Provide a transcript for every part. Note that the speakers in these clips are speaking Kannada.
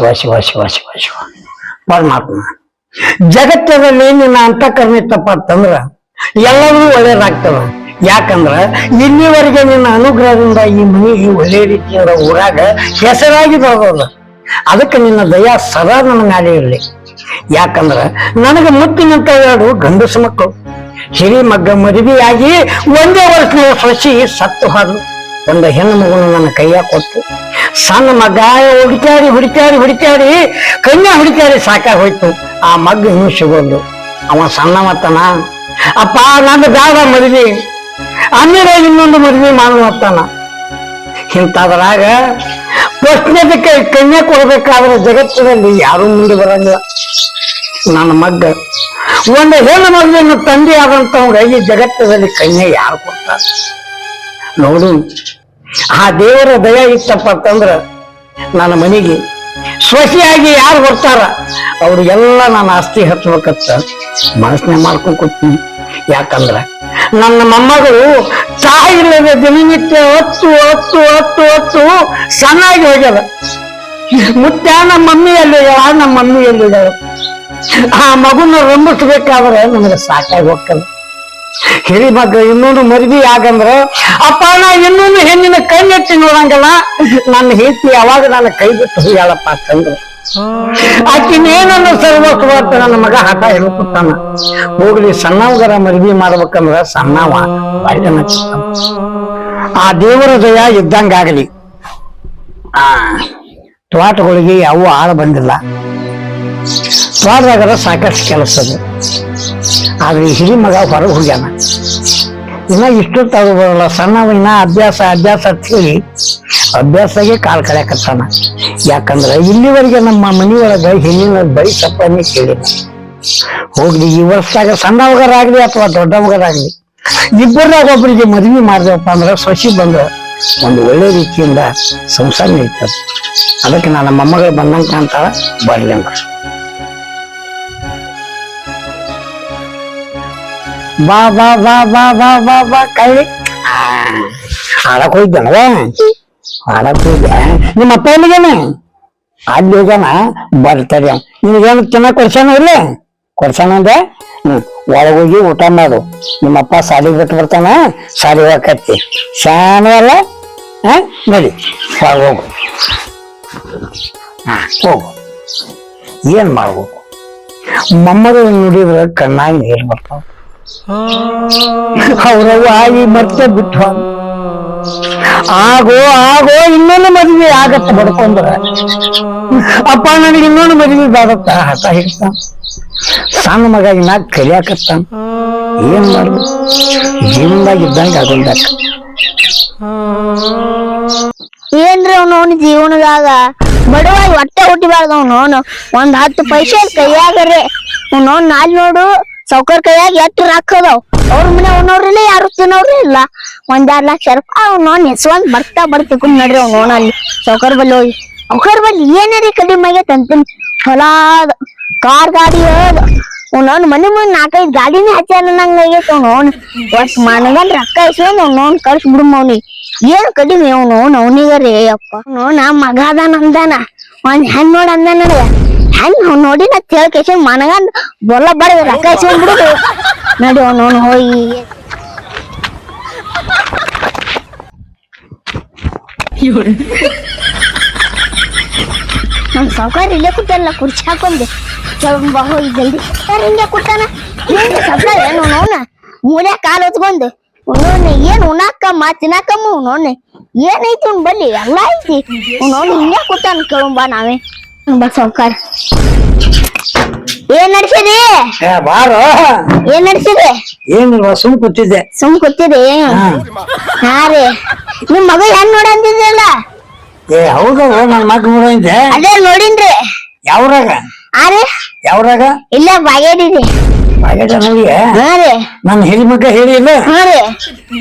ಶಿವ ಶಿವ ಶಿವ ಶಿವ ಶಿವ. ಶಿವ ಪರಮಾತ್ಮ. ಜಗತ್ತದಲ್ಲಿ ನಿನ್ನ ಅಂತಂದ್ರ ಎಲ್ಲವೂ ಒಳ್ಳೇದಾಗ್ತದ. ಯಾಕಂದ್ರ ಇಲ್ಲಿವರೆಗೆ ನಿನ್ನ ಅನುಗ್ರಹದಿಂದ ಈ ಮನಿ ಒಳ್ಳೆ ರೀತಿಯಿಂದ ಊರಾಗ ಹೆಸರಾಗಿ ಬರೋದ ಅದಕ್ಕೆ ನಿನ್ನ ದಯಾ ಸದಾ ನನ್ನ ನಾಳೆ ಇರಲಿ. ಯಾಕಂದ್ರ ನನಗೆ ಮುತ್ತಿನಂತ ಎರಡು ಗಂಡಸು ಮಕ್ಕಳು. ಹಿರಿ ಮಗ್ಗ ಮದುವೆಯಾಗಿ ಒಂದೇ ವರ್ಷ ಸಸಿ ಸತ್ತು ಹೋದ್ರು ಒಂದು ಹೆಣ್ಣು ಮಗುನ ನನ್ನ ಕೈಯಾಗ ಕೊಟ್ಟು ಸಣ್ಣ ಮಗ ಹುಡುಕ್ಯಾಡಿ ಹುಡುಕ್ಯಾಡಿ ಹುಡುಕ್ಯಾಡಿ ಕನ್ಯಾ ಹುಡುಕ್ಯಾಡಿ ಸಾಕಾಗಿ ಹೋಯ್ತು. ಆ ಮಗ್ ಇನ್ನೂ ಸಿಗೋದು. ಅವ ಸಣ್ಣ ಮತ್ತನ ಅಪ್ಪ ನನ್ನ ಬೇಡ ಮದುವೆ. ಆಮೇಲೆ ಇನ್ನೊಂದು ಮದುವೆ ಮಾಡುವತ್ತಾನ ಇಂಥದ್ರಾಗ ಪ್ರಶ್ನೆದಕ್ಕೆ ಕನ್ಯಾ ಕೊಡ್ಬೇಕಾದ್ರೆ ಜಗತ್ತಿನಲ್ಲಿ ಯಾರೂ ಮುಂದೆ ಬರಂಗಿಲ್ಲ. ನನ್ನ ಮಗ್ಗ, ಒಂದು ಹೆಣ್ಣು ಮಗುವಿನ ತಂದೆ ಆದಂತವ್ಗ ಈ ಜಗತ್ತದಲ್ಲಿ ಕನ್ಯಾ ಯಾರು ಕೊಡ್ತಾರೆ? ನೋಡು. ಆ ದೇವರ ದಯ ಇತ್ತಪ್ಪ ಅಂತಂದ್ರ ನನ್ನ ಮನೆಗೆ ಸ್ವಸಿಯಾಗಿ ಯಾರು ಬರ್ತಾರ? ಅವ್ರಿಗೆಲ್ಲ ನಾನು ಆಸ್ತಿ ಹತ್ಬೇಕತ್ತ. ಮನಸ್ಸನ್ನೇ ಮಾಡ್ಕೊಂಡ್ ಕೊಡ್ತೀನಿ. ಯಾಕಂದ್ರ ನನ್ನ ಮೊಮ್ಮಗಳು ತಾಯಿ ಇಲ್ಲದೆ ದಿನನಿತ್ಯ ಹೊತ್ತು ಹೊತ್ತು ಹೊತ್ತು ಹೊತ್ತು ಚೆನ್ನಾಗಿ ಹೋಗ್ಯದ. ಮುತ್ತ ನಮ್ಮ ಮಮ್ಮಿ ಎಲ್ಲಿದ್ದಾಳ ನಮ್ಮ ಮಮ್ಮಿ ಎಲ್ಲಿದ್ದಾಳ ಆ ಮಗುನ ರಂಬಿಸ್ಬೇಕಾದ್ರೆ ನಮಗೆ ಸಾಕಾಗಿ ಹೋಗ್ತದೆ. ಹಿರಿ ಮಗ ಇನ್ನೊಂದು ಮದ್ವಿ ಆಗಂದ್ರ, ಅಪ್ಪ, ನಾ ಇನ್ನೊಂದು ಹೆಣ್ಣಿನ ಕೈ ಎತ್ತಿ ನೋಡಂಗಲ್ಲ. ನನ್ನ ಹೆಂಡತಿ ಯಾವಾಗ ನನ್ನ ಕೈ ಬಿಟ್ಟು ಹೋಗ್ಯಾಳಪ್ಪ ಅಂತಂದ್ರು. ಆಕಿನೇನನ್ನ ಸರ್ವಸ್ವ ಅಂತ ನನ್ನ ಮಗ ಹಠ ಹೇಳ್ಕೊತಾನ ಹೋಗ್ಲಿ, ಸಣ್ಣವಗರ ಮದ್ವಿ ಮಾಡ್ಬೇಕಂದ್ರ ಸಣ್ಣವ ಬಾಯ್ದನ. ಆ ದೇವರ ದಯ ಇದ್ದಂಗಾಗಲಿ. ಆ, ತೋಟಗಳಿಗೆ ಯಾವ ಆಳ ಬಂದಿಲ್ಲ. ತೋಟದಾಗರ ಸಾಕಷ್ಟು ಕೆಲಸ ಅದು. ಆದ್ರೆ ಹಿರಿ ಮಗ ಹೊರಗೆ ಹೋಗ್ಯಾನ. ಇನ್ನ ಇಷ್ಟು ಬರಲ್ಲ. ಸಣ್ಣವಿನ ಅಭ್ಯಾಸ ಅಭ್ಯಾಸ ಅಂತ ಹೇಳಿ ಅಭ್ಯಾಸಗೆ ಕಾಲ್ ಕಳ್ಯಾಕತ್ತಾನ. ಯಾಕಂದ್ರೆ ಇಲ್ಲಿವರೆಗೆ ನಮ್ಮ ಮನೆಯೊಳಗ ಹೆಣ್ಣಿನ ಬರೀ ಸಪ್ಪನ್ನೇ ಕೇಳಿಲ್ಲ. ಹೋಗ್ಲಿ, ಈ ವರ್ಷದಾಗ ಸಣ್ಣವಗರಾಗ್ಲಿ ಅಥವಾ ದೊಡ್ಡವಗರಾಗ್ಲಿ ಇಬ್ಬರಾಗ ಒಬ್ಬರಿಗೆ ಮದುವೆ ಮಾಡ್ದೇವಪ್ಪ ಅಂದ್ರೆ ಸೊಸಿ ಬಂದ್ರೆ ಒಂದು ಒಳ್ಳೆ ರೀತಿಯಿಂದ ಸಂಸಾರ ನಡೀತದೆ. ಅದಕ್ಕೆ ನನ್ನ ಮೊಮ್ಮಗಳು ಬಂದಂತ ಅಂತ ಬರ್ಲಿ ಅಂದ್ರ ಬಾ ಬಾ ಬಾ ಬಾ ಬಾ ಬಾ ಬಾ ಕಳ್ಳಿ. ಹಾಡಕ್ ಹೋಗಿದ್ದನವ ಹಾಡಕ್ ಹೋಗ್ಯ ನಿಮ್ಮ ಅಪ್ಪ ಎಲ್ಲಿಗೇನೆ ಅಲ್ಲಿ ಹೋಗ್ಯಾನ? ಬರ್ತಾರೆ ನಿನಗೇನು ಚೆನ್ನಾಗಿ ಕೊಡ್ಸಾನ ಇಲ್ಲ? ಕೊಡ್ಸಾನ ಅಂದೆ? ಹ್ಮ್, ಒಳಗ್ ಹೋಗಿ ಊಟ ಮಾಡು. ನಿಮ್ಮಪ್ಪ ಸಾಲಿಗೆ ಬಿಟ್ಟು ಬರ್ತಾನ? ಸಾಲಿ ಹೋಗಕತ್ತಿ. ಶಾನ ಅಲ್ಲ? ಹಾ, ನಡಿ, ಒಳಗ್ ಹೋಗು. ಹಾ, ಹೋಗು. ಏನ್ ಮಾಡ್ಬೇಕು? ಮೊಮ್ಮಗಳು ನುಡಿದ್ರೆ ಕಣ್ಣಾಗಿ ನೀರು ಬರ್ತಾವ. ಅವ್ರವ್ವ ಈ ಮತ್ತೆ ಬಿಟ್ಟು ಆಗೋ ಆಗೋ, ಇನ್ನೊಂದು ಮದುವೆ ಆಗತ್ತ ಬಡ್ಕೊಂಡ್ರ. ಅಪ್ಪ ನನಗೆ ಇನ್ನೊಂದು ಮದುವೆ ಬಾರತ್ತ ಹಠ ಹಿಡ್ತಾನ ಸಣ್ಣ ಮಗ ಇನ್ನ ಕಲಿಯಾಕತ್ತಾನ. ಏನ್ ಮಾಡ್ಬೇಕು? ಜೀವನದಾಗ ಇದ್ದಂಗ ಅದೊಂದಾಗ ಏನ್ರಿ ಅವ್ನು? ಜೀವನದಾಗ ಬಡವಾಗಿ ಹೊಟ್ಟೆ ಹುಟ್ಟಿಬಾರ್ದು ಅವನು ಒಂದ್ ಹತ್ತು ಪೈಸೆ ಕೈಯಾಗರೆ. ಅವನು ನಾಲ್ ನೋಡು. ಸೌಕರ್ ಕೈಯಾಗ ಎಷ್ಟು ರೊಕ್ಕ ಅದಾವ್ ಅವ್ರ ಮನೆ ಅವನವ್ರಿಲ್ಲ ಯಾರು ತಿನ್ನೋರು ಇಲ್ಲ. ಒಂದ್ ಎರಡ್ ಲಕ್ಷ ರೂಪಾಯಿ ಅವ್ನು ನೆಸ್ವಂದ್ ಬರ್ತಾ ಬರ್ತಾ ಕುಂದ್ ನಡ್ರಿ ಅವ್ನು ಅಲ್ಲಿ ಸೌಕರ್ ಬಲ್ಲಿ ಹೋಗಿ. ಸೌಕರ್ ಬಲ್ಲಿ ಏನಾರಿ ಕಡಿಮೆ ಆಗೈತೆ ಅಂತೀನಿ. ಹೊಲ, ಕಾರ್ ಗಾಡಿ ಅದ. ಅವ್ನವ್ನ ಮನೆ ಮುಂದೆ ನಾಲ್ಕೈದು ಗಾಡಿನೇ ಹಚ್ಚಾರ ನಂಗ ಆಗೈತೆ ಅವ್ನು ಒಟ್ ಮನಗಂಡ್ ರೊಕ್ಕ ಇಸ್ಕೊಂಡ್ ಅವ್ನು ಕಳ್ಸಿ ಬಿಡುಮ್ ಅವ್ನಿಗೆ. ಏನ್ ಕಡಿಮೆ ಅವ್ನು ಅವನು ಅವನಿಗರೇ ಅಪ್ಪ. ನೋನ ಮಗ ಅದಾನ ಅಂದಾನ. ಒಂದ್ ಹೆಣ್ ನೋಡ ಅಂದ ನನಗ ಹೆಣ್ ನೋಡಿ ನಾ ಕೇಳ್ಕೇಶ ಮನಗಂಡ್ ಬೊಲ್ಲ ಬಡ ರೊಕ್ಕ ಇಸ್ಕೊಂಡ್ ಬಿಡುದು ನಡಿ ಅವನು ಹೋಗಿ ನಮ್ ಸಾವುಕಾರ ಇಲ್ಲೇ ಕೂತಲ್ಲ, ಕುರ್ಚಿ ಹಾಕೊಂಡೆ. ಕೆಳಗ್ ಬಾ ಹೋಗಿ ಜಲ್ದಿ. ಸರ್, ಹಿಂಗೆ ಕೂತಾನ. ಹಿಂಗೆ ಸಾವುಕಾರ? ಏನು ನೋನ ಮೂಲೆ ಕಾಲ್ ಹೊತ್ಕೊಂಡೆ. ಉಣ್ಣೋನೆ ಏನ್ ಮಾ ತಿನ್ನಾಕಮ್ಮ ಉಣ್ಣೋನೆ ಏನೈತಿ ಬಲ್ಲಿ? ಎಲ್ಲ ಐತಿ. ಉಣ್ಣೋನೆ ಹಿಂಗೆ ಕೂತಾನ ಕೆಳಂಬ ನಾವೇ. ಸಾವುಕಾರ. ಏನ್ ನಡ್ಸಿರಿ ಏ ಬಾರೋ. ಏನ್ ನಡ್ಸಿರಿ ಏನಿಲ್ವ ಸುಮ್ ಕೂತಿದ್ದೆ. ಸುಮ್ ಕೂತಿರಿ ಹಾ. ಹಾ ರೀ. ನಿಮ್ ಮಗ ಹೆಂಗ್ ನೋಡಂತಿದ್ರಲ್ಲ ಏ ಹೌದಾ ನನ್ನ ಮಗ ನೋಡಿದ್ದೆ ಅದೇ ನೋಡಿನ್ರಿ. ಯಾವ್ರಾಗ? ಆ ರೀ. ಯಾವ್ರಾಗ? ಇಲ್ಲೇ ಬಾಗೇಡಿರಿ ಬಾಗೇಟ ನೋಡಿ. ಹಾ ರೀ. ನನ್ನ ಹಿರಿ ಮಗ ಹೇಳಿ ಇಲ್ಲ? ಹಾ ರೀ.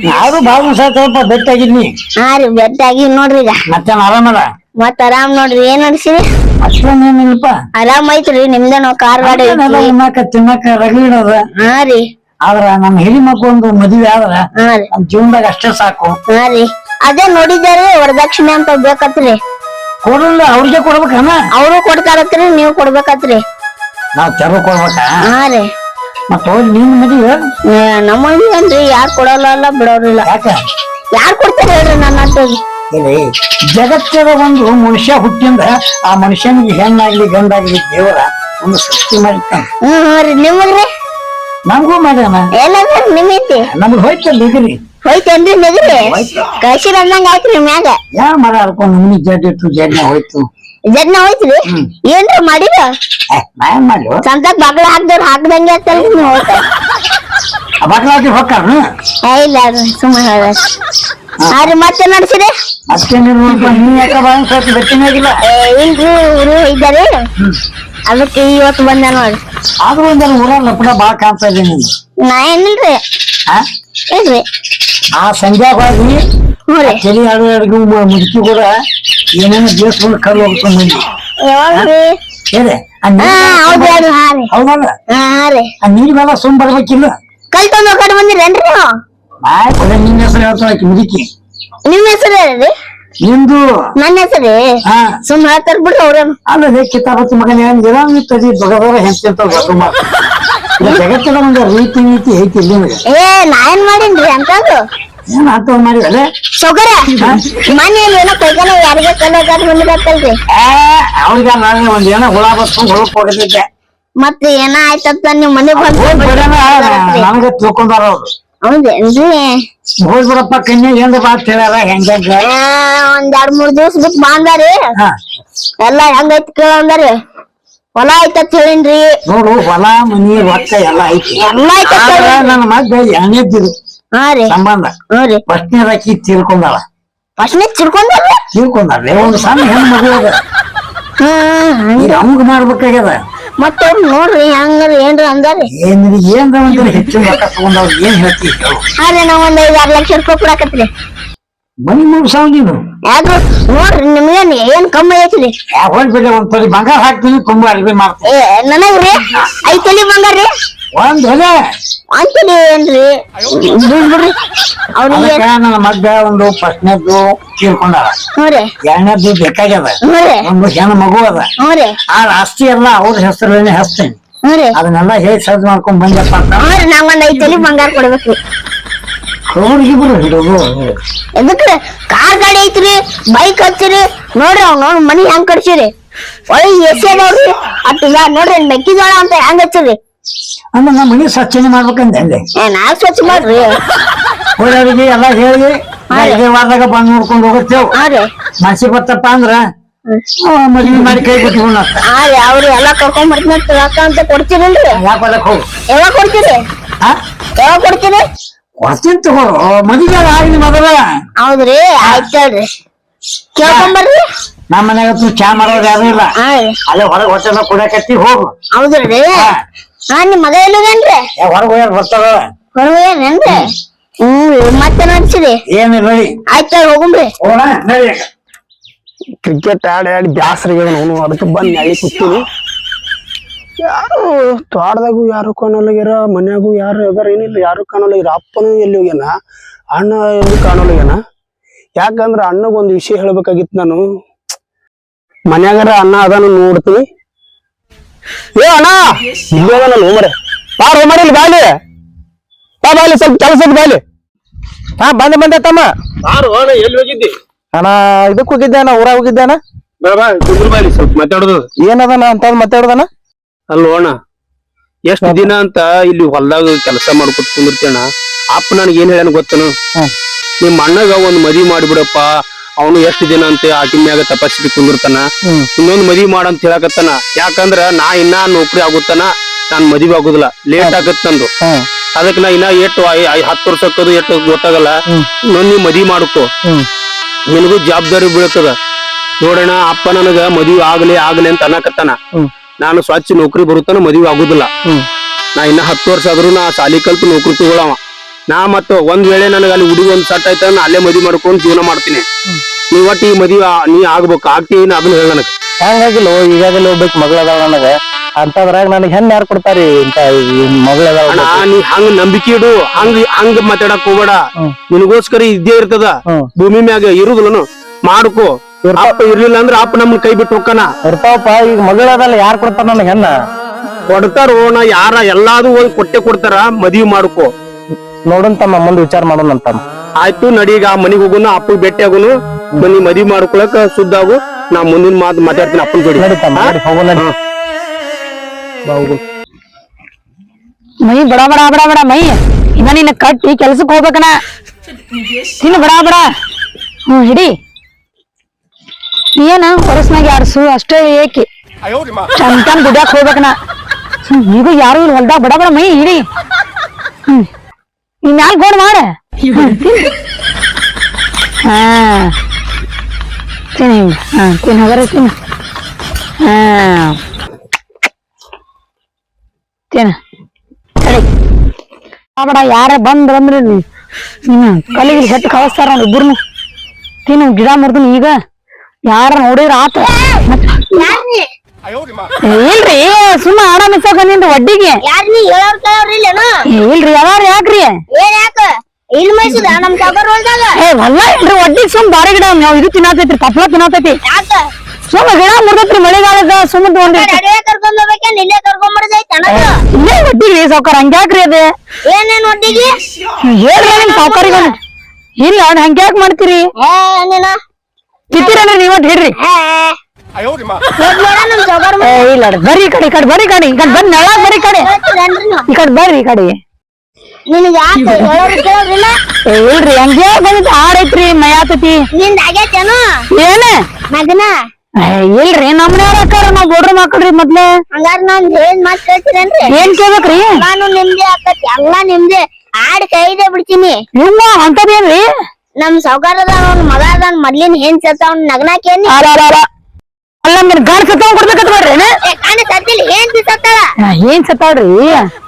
ನಾನು ಭಾಳ ಸಾಕಪ್ಪ ಬೆಟ್ಟಾಗಿದ್ನಿ ಹಾ ರೀ ಬೆಟ್ಟಾಗಿ ನೋಡ್ರಿ ಈಗ. ಮತ್ತೆ ಆರಾಮಲ್ಲ? ಮತ್ ಆರಾಮ್ ನೋಡ್ರಿ ಏನ್ ನಡ್ಸಿರಿ? ಅಷ್ಟೊಂದೇನಿಲ್ಪ ಆರಾಮ್ ಐತ್ರಿ ನಿಮ್ದ ನಾವ್ ಕಾರ್ ಗಾಡಿ ಐತಿ ತಿನ್ನಾಕ ತಿನ್ನಕ ರಗಡ ಹಾ ರೀ. ಆದ್ರ ನಮ್ಮ ಹಿರಿ ಮಕ್ಕೊಂದು ಮದುವೆ ಆದ್ರ ಹಾ ರೀ. ನಮ್ ಜೀವನದಾಗ ಅಷ್ಟೇ ಸಾಕು. ಹಾ ರೀ. ಅದೇ ನೋಡಿದ್ರಿ ವರದಕ್ಷಿಣೆ ಅಂತ ಬೇಕತ್ರಿ ಕೊಡಲ್ಲ ಅವ್ರಿಗೆ ಕೊಡ್ಬೇಕನ? ಅವರು ಕೊಡ್ತಾರತ್ರಿ ನೀವು ಕೊಡ್ಬೇಕತ್ರಿ. ನಾವ್ ತೆರವು ಕೊಡ್ಬೇಕ? ಹಾ ರೀ. ಮತ್ತ ಹೋಗಿ ನಿನ್ ಮದುವೆ? ನಮ್ಮ ಏನ್ರಿ ಯಾರ್ ಕೊಡಲ್ಲ ಬಿಡೋರಿಲ್ಲ ಯಾಕ? ಯಾರ್ ಕೊಡ್ತಾರ ಹೇಳ್ರಿ ನನ್ನ ಜಗತ್ತದ ಒಂದು ಮನುಷ್ಯ ಹುಟ್ಟಿಂದ ಆ ಮನುಷ್ಯನಿಗೆ ಹೆಣ್ಣಾಗ್ಲಿ ಗಂಡಾಗ್ಲಿ ದೇವರ ಒಂದು ಸೃಷ್ಟಿ ಮಾಡಿದ್ರೆ ನಿಮಗ್ರಿ ನಮಗೂ ಮಾಡ್ಯಾನ. ನಮಗೆ ನಿಮ್ಮೈತಿ ನಮ್ಗೆ ಹೋಯ್ತಲ್ಲ ಇದ್ರಿ ಹೋಯ್ತೇನ್ರಿ ನಿಗ್ರಿ? ಕಳ್ಸಿರ ಅಂದಂಗ ಆಯ್ತ್ರಿ ಮ್ಯಾಗ. ಯಾ ಮರ ಹರ್ಕೊಂಡು ನಿಮಗೆ ಜಡ್ ಇಟ್ಟು ಜಡ್ನ ಹೋಯ್ತು. ಜಡ್ನ ಹೋಯ್ತ್ರಿ ಏನ್ರ ಮಾಡ್ಲು? ಸಂತಕ್ ಬಾಗ್ಲ ಹಾಕ್ದವ್ರ ಹಾಕ್ದಂಗೆ ನೀವು ಏ ಇಲ್ಲ ಸುಮ್ಮನೆ ಹೇಳ ಹಾ. ರೀ ಮತ್ತೆ ನಡ್ಸಿರಿ ಅಷ್ಟೇನಿಲ್ಲ ನೀ ಯಾಕ ಬಾಯ್ ಸರ್ತಿ ಬೆಟ್ಟಿನಾಗಿಲ್ಲ ಏ, ಇಲ್ರಿ ಊರು ಇದ್ದಾರೆ. ಅದಕ್ಕೆ ಇವತ್ತು ಬಂದ ನೋಡ್ರಿ ಆದ್ರೂ ಒಂದೆಲ್ಲ ಊರಲ್ಲಿ ಲಪಡ ಬಾಳ ಕಾಣ್ತಾ ಇದೆ ನಿಂದು ನಾ ಏನಿಲ್ರಿ? ಇಲ್ರಿ. ಆ ಸಂಜೆ ಹೋಗಿ ಚಳಿ ಅಡಿಗೆ ಮುದುಕಿ ಕೂಡ ಏನೇನೋ ದೇವಸ್ಥಾನ ಕರ್ಲು ಮಂದಿ ಯಾವಾಗ್ರಿ ಹೇಳಿ ಹೌದಲ್ಲ? ಆ ನೀರ್ ಮೇಲೆ ಸುಮ್ ಬರ್ಬೇಕಿಲ್ಲ? ಕಲ್ ತಂದು ಕಡೆ ಬಂದಿರೇನ್ರಿ ನೀವು? ಆಯ್ತು ಅದೇ ನಿನ್ನ ಹೆಸರು ಹೇಳ್ತಾಳೆ ಆಕಿ ಮುದುಕಿ. ನಿಮ್ಮ ಹೆಸರು ರೀ ನಿಂದು? ನನ್ನ ಹೆಸರು ಹಾ. ಸುಮ್ ಹೇಳ್ತಾರ ಬಿಡ್ರಿ ಅವ್ರೇನು ಅಲ್ಲದೆ ಕಿತಾಬತ್ತಿ ಮಗನ ಏನಿಲ್ಲ ನೀ ತದಿ ಬಗದವರ ಹೆಂಚಂತ ಜಗತ್ತಿನ ಒಂದು ರೀತಿ ನೀತಿ ಐತಿ ಏ ನಾ ಏನ್ ಮಾಡೀನ್ರಿ ಅಂತಂದು ಏನ್ ಅಂತ ಮಾಡಿವಲ್ಲ ಸೌಕರ್ಯ ಮನೆ ಏನೋ ಕೈಗಾಲ ಯಾರಿಗೆ ಕಲ್ಲೋದಾರ ಬಂದಿರತ್ತಲ್ರಿ ಅವ್ರಿಗೆ ನಾನು ಒಂದ್ ಏನೋ ಹುಳ ಬಸ್ಕೊಂಡು ಹೊಳಕ್ ಏನ ಆಯ್ತಂತ ನಿಮ್ ಮನೆ ಬಂದು ನನಗೆ ತಿಳ್ಕೊಂಡಾರ ಅವ್ರು ಹೌದೇನ್ರಿ ಹೋಗ್ ಬಿಡಪ್ಪ ಕನ್ಯಾ ಏನ್ ಬಾ ಅಂತ ಹೇಳ್ಯಾರ ಹೆಂಗ ಒಂದ್ ಎರಡ್ ಮೂರ್ ದಿವ್ಸ ಬಿಟ್ಟು ಬಾಂದಾರಿ ಎಲ್ಲಾ ಹೆಂಗೈತಿ ಕೇಳಂದಾರಿ ಹೊಲ ಐತತ್ ಹೇಳಿನ್ರಿ. ನೋಡು ಹೊಲ ಮನಿ ರೊಕ್ಕ ಎಲ್ಲ ಐತಿ. ಎಲ್ಲಾ ಐತ. ನನ್ನ ಮಗ ಎಣ್ಣೆದ್ದಿರು ಹಾ ರೀ. ಸಂಬಂಧ. ಹ್ಞೂ ರೀ. ಪ್ರಶ್ನೆ ರಾಕಿ ತೀರ್ಕೊಂಡಾಳ ಫಸ್ಟ್ನೇ ನೀ ತೀರ್ಕೊಂಡಾಳೆ ಒಂದು ಸಣ್ಣ ಹೆಣ್ಣು ಮಗು ಅದ ಹ್ಮ್ ಈಗ ಅವಂಗ ಮಾಡ್ಬೇಕಾಗ್ಯದ? ಮತ್ತೆ ಅವ್ರ್ ನೋಡ್ರಿ ಹೆಂಗ್ರಿ ಏನ್ರಿ ಅಂದಾರಿ? ಏನ್ರಿ ಏನ್ರ ಏನ್ ಅಂತ ಹೆಚ್ಚಿನ ರೊಕ್ಕ ತಗೊಂಡವ್ರು ಏನ್ ಹೇಳ್ತಿ ಹೇಳು. ಹಾ ರೀ ನಾವ್ ಒಂದ್ ಆರ್ ಲಕ್ಷ ರೂಪಾಯಿ ಕೊಡಾಕತ್ರಿ. ಮನಿ ಮುಗಿಸಾವ್ ನೀನು? ಯಾಕ್ರಿ ನೋಡ್ರಿ ನಿಮ್ಗೇನ್ ಏನ್ ಕಮ್ಮಿ ಐತ್ರಿ? ಹೋಗಿ ಬಿಡ್ಲಿ ಒಂದ್ ತೊಲಿ ಬಂಗಾರ ಹಾಕ್ತೀನಿ ತುಂಬಾ ಅರ್ಬಿ ಮಾಡ್ತೀನಿ. ಏ ನನಗ್ರಿ ಐದ್ ತಲಿ ಬಂಗಾರ್ರಿ ಒಂದ್ ಹೊಲೆ. ಏನ್ರಿ? ಬಿಡ್ ಬಿಡ್ರಿ ಅವ್ರಿಗೆ ಅದಕ್ಕ ನನ್ನ ಮಗ್ಗ ಒಂದು ಫಸ್ಟ್ನೇದ್ದು ತೀರ್ಕೊಂಡಾಳ. ಹ್ಞೂ ರೀ. ಎರಡನೇದ್ದು ಬೇಕಾಗ್ಯದ. ಹ್ಞೂ ರೀ. ಒಂದು ಹೆಣ್ಣು ಮಗು ಅದ. ಹ್ಞೂ ರೀ. ಆ ಆಸ್ತಿ ಎಲ್ಲ ಅವ್ರ ಹೆಸರಲ್ಲೇ ಹಚ್ತೇನೆ. ಹ್ಞೂ ರೀ. ಅದನ್ನೆಲ್ಲ ಹೇಗ್ ಸರ್ಜ್ ಮಾಡ್ಕೊಂಡ್ ಬಂದಪ್ಪ ಅಂತ. ಹ್ಞೂ ರೀ ನಾವ್ ಒಂದ್ ಐದ್ ತಲಿ ಬಂಗಾರ ಕೊಡ್ಬೇಕ್ರಿ ಅವ್ರಿಗಿಬ್ರು ಹಿಡಿದು ಎದಕ್ರಿ ಕಾರ್ ಗಾಡಿ ಐತ್ರಿ ಬೈಕ್ ಹಚ್ಚಿರಿ. ನೋಡ್ರಿ ಅವ್ನು ಮನಿ ಹೆಂಗ್ ಕಟ್ಸಿರಿ. ಒಳ್ಳೆ ಎಸಿ ಅದಾವ್ರಿ. ಅಟ್ ಈಗ ನೋಡ್ರಿ ಮೆಕ್ಕಿಜೋಳ ಅಂತ ಹೆಂಗ್ ಹಚ್ಚಿರಿ. ಅಂದ್ರೆ ನಮ್ಮ ಮನೆ ಸ್ವಚ್ಛನೆ ಮಾಡ್ಬೇಕಂತ ಅಂದೆ. ಏ ನಾ ಸ್ವಚ್ಛ ಮಾಡ್ರಿ. ಹೋದವ್ರಿಗೆ ಎಲ್ಲ ಹೇಳಿ ಇದೇ ವಾರದಾಗ ಬಂದ್ ನೋಡ್ಕೊಂಡು ಹೋಗುತ್ತೇವ್. ಹಾ ರೀ. ಮನ್ಸಿ ಬರ್ತಪ್ಪ ಅಂದ್ರ ಅವ ಮದ್ವಿ ಮಾಡಿ ಕೈ ಬಿಟ್ಕೊಂಡ ಹಾ ರೀ ಅವ್ರು ಎಲ್ಲಾ ಕರ್ಕೊಂಡ್ ಬರ್ತೀನಿ ರೊಕ್ಕ ಅಂತ ಕೊಡ್ತೀರಲ್ರಿ ಯಾಕೆ ಹೊಲಕ್ ಹೋಗು? ಯಾವಾಗ ಕೊಡ್ತೀರಿ? ಹಾ ಯಾವಾಗ ಕೊಡ್ತೀರಿ? ಕೊಡ್ತೀನಿ ತಗೋ ಮದುವೆ ಆಗಿನ ಮೊದಲ ಹೌದ್ರಿ ಆಯ್ತ್ ಹೇಳ್ರಿ. ಕೇಳ್ಕೊಂಬರ್ರಿ ನಮ್ಮ ಮನ್ಯಾಗ ಚಾ ಮಾಡೋದು ಯಾರು ಇಲ್ಲ. ಹಾ ರೀ. ಅಲ್ಲೇ ಹೊರಗೆ ಹೊಟ್ಟೆ ಕುಡಿಯಕತ್ತಿ ಹೋಗು. ಹೌದ್ರಿ. ಹಾ ನಿಮ್ ಮಗ ಎಲ್ಲಿಗೇನ್ರಿ ಹೊರಗೆ ಹೋಗ್ಯಾರ ಬರ್ತಾರ ಹೊರಗೇನೇನ್ರಿ ಹ್ಮ್. ಮತ್ತೆ ನಡ್ಸಿರಿ ಏನಿಲ್ಲ ರೀ. ಆಯ್ತ ಹೋಗುಮ್ರಿ. ಹೋಗೋಣ ನಡಿ. ಕ್ರಿಕೆಟ್ ಆಡಿ ಆಡಿ ಬ್ಯಾಸರಿಗೆ ಅವನು ಅದಕ್ಕೆ ಬಂದು ನಳಿ ಕೂತೀನಿ. ಯಾರು ತೋಟದಾಗೂ ಯಾರು ಕಾಣೋಲ್ಲಾಗ್ಯಾರ ಮನ್ಯಾಗೂ ಯಾರು ಅದಾರ ಏನಿಲ್ಲ ಯಾರು ಕಾಣೋಲ್ಲಾಗ್ಯಾರ ಅಪ್ಪನೂ ಎಲ್ಲಿ ಹೋಗ್ಯಾನ? ಅಣ್ಣ ಎಲ್ಲಿ ಕಾಣೋಲ್ಲಾಗ್ಯಾನ ಯಾಕಂದ್ರ ಅಣ್ಣಗೊಂದು ವಿಷಯ ಹೇಳ್ಬೇಕಾಗಿತ್ತು ನಾನು. ಮನ್ಯಾಗಾರ ಅಣ್ಣ ಅದನ್ನು ನೋಡ್ತೀನಿ. ಏ ಅಣ್ಣ ಇಲ್ಲಿ ಅದಾನ ಹೋಮರೆ. ಬಾ ಹೋಮರೆ ಇಲ್ಲಿ ಬಾಲಿ ಬಾ ಬಾಲಿ ಸ್ವಲ್ಪ ಕೆಲಸದ ಬಾಲಿ ಹಾ ಬಂದೆ ಬಂದೆ ತಮ್ಮ. ಬಾರು ಅಣ್ಣ ಎಲ್ಲಿ ಹೋಗಿದ್ದಿ? ಅಣ್ಣ ಇದಕ್ಕೆ ಹೋಗಿದ್ದೆ ಅಣ್ಣ ಊರಾಗ ಹೋಗಿದ್ದೆ ಅಣ್ಣ. ಬಾ ಬಾ ಕುಂದ್ರ ಬಾಲಿ ಸ್ವಲ್ಪ ಮಾತಾಡೋದು. ಏನದನ ಅಂತ ಮಾತಾಡ್ದನ ಅಲ್ಲೋ ಅಣ್ಣ ಎಷ್ಟು ದಿನ ಅಂತ ಇಲ್ಲಿ ಹೊಲ್ದಾಗ ಕೆಲಸ ಮಾಡ್ಕೊತ ಕುಂದಿರ್ತೇಣ ಅಪ್ಪ ನನಗೆ ಏನ್ ಹೇಳ್ಯಾನ ಗೊತ್ತನು? ನಿಮ್ಮ ನಿಮ್ ಅಣ್ಣಗ ಒಂದ್ ಮದ್ವಿ ಮಾಡಿಬಿಡಪ್ಪ. ಅವನು ಎಷ್ಟು ದಿನ ಅಂತ ಆಕಿನ ಮ್ಯಾಗ ತಪಸ್ವಿ ಕುಂದಿರ್ತಾನ. ಇನ್ನೊಂದು ಇನ್ನೊಂದ್ ಮದ್ವಿ ಮಾಡಂತ ಹೇಳಕತ್ತಾನ. ಯಾಕಂದ್ರ ನಾ ಇನ್ನ ನೌಕರಿ ಆಗುತ್ತಾನ ನಾನ್ ಮದ್ವಿ ಆಗುದಿಲ್ಲ. ಲೇಟ್ ಆಗತ್ ನಂದು. ಅದಕ್ಕೆ ನಾ ಇನ್ನ ಎಷ್ಟು ಹತ್ತು ವರ್ಷ ಹಾಕೋದು ಎಷ್ಟು ಗೊತ್ತಾಗಲ್ಲ. ಇನ್ನೊಂದು ಇನ್ನೊಂದ್ ನೀ ಮದ್ವಿ ಮಾಡ್ಕೋ. ನಿನಗೂ ಜವಾಬ್ದಾರಿ ಬೀಳ್ತದ. ನೋಡೋಣ ಅಪ್ಪ ನನಗ ಮದ್ವಿ ಆಗ್ಲಿ ಆಗ್ಲಿ ಅಂತ ಅನ್ನಕತ್ತಾನ. ನಾನು ಸ್ವಚ್ಛ ನೌಕರಿ ಬರುತ್ತಾನ ಮದ್ವಿ ಆಗುದಿಲ್ಲ. ನಾ ಇನ್ನ ಹತ್ತು ವರ್ಷ ಆದ್ರೂ ನಾ ಸಾಲಿ ಕಲ್ತು ನೌಕರಿ ತಗೊಳವ ನಾ ಮತ್ತ ಒಂದ್ ವೇಳೆ ನನಗೆ ಅಲ್ಲಿ ಹುಡುಗ ಒಂದ್ ಸಟ್ ಆಯ್ತಾನ ನಾ ಅಲ್ಲೇ ಮದ್ವಿ ಮಾಡ್ಕೊಂಡು ಜೀವನ ಮಾಡ್ತೀನಿ. ನೀ ಒಟ್ಟ ಈ ಮದ್ವಿ ನೀ ಆಗ್ಬೇಕು ಆಗ್ತೀನಿ ಅದನ್ನ ಹೇಳ ನನಗ. ಹಂಗಾಗಿಲ್ಲ ಈಗಾಗಲೇ ಹೋಗ್ಬೇಕು ಮಗಳದಾಳ ನನಗ. ಅಂತದ್ರಾಗ ನನಗೆ ಹೆಣ್ಣು ಯಾರು ಕೊಡ್ತಾರಿ ಇಂತ ಮಗಳದಾಳ ಅಣ್ಣ ನೀ ಹಂಗ್ ನಂಬಿಕೆ ಇಡು ಹಂಗ್ ಹಂಗ್ ಮಾತಾಡಕ್ ಹೋಗ್ಬೇಡ. ನಿನಗೋಸ್ಕರ ಇದ್ದೇ ಇರ್ತದ. ಹ್ಮ್. ಭೂಮಿ ಮ್ಯಾಗ ಇರುದಿಲ್ಲನು ಮಾಡ್ಕೋ. ಅಪ್ಪ ಇರ್ಲಿಲ್ಲ ಅಂದ್ರೆ ಅಪ್ಪ ನಮ್ಮ ಕೈ ಬಿಟ್ಟು ಹೋಗ್ಕನ ಇರ್ತಾವಪ್ಪ ಈಗ ಮಗಳದಲ್ಲ ಯಾರು ಕೊಡ್ತಾರ ನನಗೆ ಹೆಣ್ಣ? ಕೊಡ್ತಾರೋ ನಾ ಯಾರ ಎಲ್ಲಾದ್ರೂ ಹೋಗಿ ಕೊಟ್ಟೆ ಕೊಡ್ತಾರ ಮದ್ವಿ ಮಾಡ್ಕೋ. ನೋಡಂತಮ್ಮ ಮುಂದೆ ವಿಚಾರ ಮಾಡೋಣ ಅಂತ. ಆಯ್ತು ನಡಿ ಆ ಮನಿಗ್ ಹೋಗುನು ಅಪ್ಪ ಭೇಟಿ ಆಗುನು. ಮನಿ ಮದ್ವಿ ಮಾಡ್ಕೊಳಕ ಶುದ್ಧ ಆಗು. ನಾ ಮುಂದಿನ ಮಾತು ಮಾತಾಡ್ತೀನಿ ಅಪ್ಪನ ಜೋಡಿ. ನಡಿ ಹೋಗು ನಡಿ. ಬಾ ಹೋಗು. ಮೈ ಬಡ ಬಡ ಬಡ ಬಡ ಮೈ. ಇನ್ನ ನಿನ್ನ ಕಟ್ಟಿ ಕೆಲ್ಸಕ್ಕೆ ಹೋಗ್ಬೇಕನ ತಿನ್ನು ಬಡ ಬಡ. ಹ್ಮ್ ಹಿಡಿ. ಏನ ಹೊರಸ್ನಾಗ ಯಾರ್ಸು ಅಷ್ಟೇ ಏಕಿ. ಚಂದ ದುಡ್ಯಾಕ್ ಹೋಗ್ಬೇಕನ ಹ್ಮ್ ಈಗ ಯಾರು ಇಲ್ಲಿ ಹೊಲ್ದಾಗ ಬಡ ಬಡ ಮೈ ಹಿಡಿ. ಹ್ಮ್. ನೀ ಮ್ಯಾಲ್ ಗೋಡ್ ಮಾಡ. ಹಾ. ತಿನ್ನ ಹಾ ತಿನ್ನ ಹೋಗರ ತಿನ್ನ. ಹಾ. ತಿನ್ನ. ಬಡ ಯಾರ ಬಂದ್ ಬಂದ್ರಿ ನೀನು ಕಲಿಗೆ ಹೆಟ್ಟು ಕಳಿಸ್ತಾರ ಅವ್ನು ಇಬ್ಬರ್ನು ತಿನ್ನು ಗಿಡ ಮುರ್ದು ಈಗ. ಯಾರ ನೋಡಿದ್ರ ಆತ. ಇಲ್ರಿ ಸುಮ್ಮ ಆಡ ಮಿಸ್ಸಾಕ ನಿಂದ ವಡ್ಡಿಗೆ ಯಾರ್ ನೀ ಹೇಳೋರ್ ಕೇಳೋರ್ ಇಲ್ಲೇನು? ಇಲ್ರಿ ಯಾರು ಯಾಕ್ರಿ? ಏನ್ ಯಾಕ? ಇಲ್ಲಿ ಮೈಸೂರ ನಮ್ ಸಾಗರ್ ಹೊಲ್ದಾಗ ಏ ಹೊಲ್ಲ ಇಲ್ರಿ ವಡ್ಡಿಗೆ ಸುಮ್ ಬಾರಿ ಗಿಡ ನಾವ್ ಇದು ತಿನ್ನತೈತ್ರಿ ತಪ್ಪಲ ತಿನ್ನತೈತಿ. ಯಾಕ? ಸುಮ್ಮ ಗಿಡ ಮುರ್ದತ್ರಿ ಮಳೆಗಾಲದ ಸುಮ್ಮ ತಗೊಂಡ್ರಿ ಅಡಿಗೆ ಕರ್ಕೊಂಡ್ ಹೋಗ್ಬೇಕೇನ್? ಇಲ್ಲೇ ಕರ್ಕೊಂಡ್ ಬರೋದೈತೆ ಅನಗ ಇಲ್ಲೇ ವಡ್ಡಿಗ್ರಿ ಸಾವ್ಕಾರ ಹಂಗ್ಯಾಕ್ರಿ ಅದ? ಏನೇನ್ ಒಡ್ಡಿಗೆ? ಹೇಳ್ರಿ ನಿಮ್ ಸಾವ್ಕಾರಿಗೆ ಇಲ್ಲ ಹಂಗ್ಯಾಕ್ ಮಾಡ್ತೀರಿ? ಏ ನೀನ. ನೀವತ್ ಹೇಳ್ರಿ? ಇಲ್ಲ ಬರ್ರಿ ಈ ಕಡೆ ಈ ಕಡೆ ಬರ್ರಿ ಈ ಕಡೆ ಈ ಕಡೆ ಬಂದ್ ನೆಳ ಬರ್ರಿ ಈ ಕಡೆ. ಈ ಕಡೆ ಬರ್ರಿ ಈ ಕಡೆ. ನಿನಗ್ ಯಾಕ ಹೇಳೋರ್ ಕೇಳೋರಿಲ್ಲ ಏ ಇಲ್ರಿ ಹಂಗೆ ಆಡೈತ್ರಿ ಮಯಾತತಿ ನಿಂದ ಆಗೈತೇನು ಏನ? ಮಗನ? ಏ, ಇಲ್ರಿ ನಮ್ ಯಾಕಾರ ನಾವ್ ಬೋಡ್ರ ಮಕ್ಕಳ್ರಿ ಮೊದ್ಲೇ. ಹಂಗಾರ ನಾನ್ ಹೇಳ್ ಮಾತ್ ಕೇಳ್ತೀರೇನ್ರಿ? ಏನ್ ಕೇಳ್ಬೇಕ್ರಿ? ನಾನು ನಿಮ್ದೆ ಅಕ್ಕತಿ ಎಲ್ಲಾ ನಿಮ್ದೆ. ಆಡ್ ಕೈದೆ ಬಿಡ್ತೀನಿ. ಇವ್ವ ಅಂತದೇನ್ರಿ? ನಮ್ ಸಾವ್ಕಾರದ ಅವ್ನ ಮಗ ಅದಾನ ಮೊದ್ಲಿನ ಏನ್ ಸತ್ತ ಅವ್ನ ನಗ್ನಾಕೇನಿ ಅಲ್ಲ. ಅಲ್ಲ ನಿನ್ ಗಾಡ್ ಸತ್ತ ಕೊಡ್ಬೇಕಂತ ಮಾಡ್ರಿ ಕಾಣೆ ಸತ್ತಿಲ್ಲ ಏನ್ ಸತ್ತಾಳ ಆ, ಏನ್ ಸತ್ತಾಳ್ರಿ